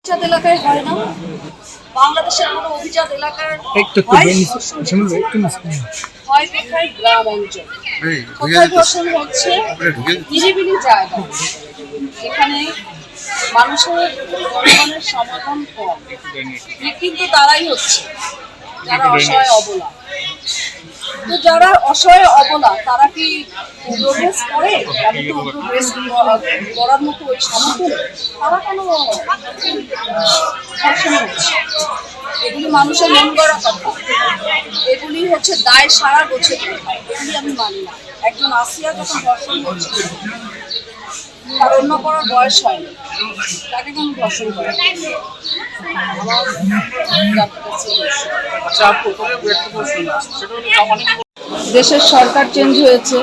অভিজাত এলাকায় হয় না। বাংলাদেশের কোনো অভিজাত এলাকার হয়। হয় কোথায় গ্রাম অঞ্চল। এই, ঢুকে কোথায় ধর্ষণ হচ্ছে এটা নিরিবিলি জায়গা। এখানে মানুষের জনগণের সমাগম কম। কিন্তু তারাই হচ্ছে। যারা অসহায় অবলা। তো যারা অসহায় অবলা, তারা কি প্রোগ্রেস করে? তাদের তো করার মতো ওই সামর্থ্য তারা কেন হচ্ছে। এগুলি মানুষের মন গড়া কথা। এগুলি হচ্ছে দায় সারা গোছে। এগুলি আমি মানি না। একজন আসিয়া যখন ধর্ষণ হচ্ছে তার অন্য করার বয়স হয়নি তাকে কেন ধর্ষণ করে? আমার দেশের সরকার চেঞ্জ হয়েছে।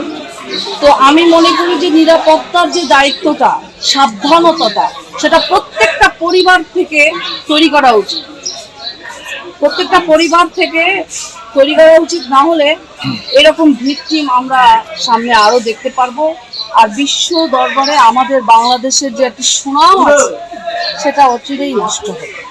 তো আমি মনে করি যে নিরাপত্তার যে দায়িত্বটা, সাবধানতাটা, সেটা প্রত্যেকটা পরিবার থেকে তৈরি করা উচিত। প্রত্যেকটা পরিবার থেকে তৈরি করা উচিত, না হলে এরকম ভিকটিম আমরা সামনে আরও দেখতে পারব। আর বিশ্ব দরবারে আমাদের বাংলাদেশের যে একটি সুনাম আছে, সেটা অচিরেই নষ্ট হবে।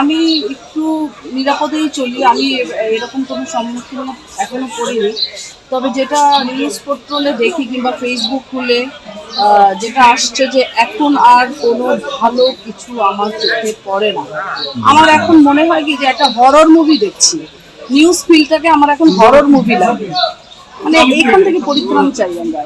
আমি একটু নিরাপদেই চলি। আমি এরকম কোনো সম্মুখীন এখনও করিনি। তবে যেটা নিউজ পোর্টালে দেখি কিংবা ফেসবুক খুলে আহ, যেটা আসছে যে এখন আর কোনো ভালো কিছু আমার চোখে পড়ে না। আমার এখন মনে হয় কি যে একটা হরর মুভি দেখছি। নিউজ ফিল্ডটাকে আমার এখন হরর মুভি লাগে। মানে এইখান থেকে পরিত্রাণ চাই আমরা।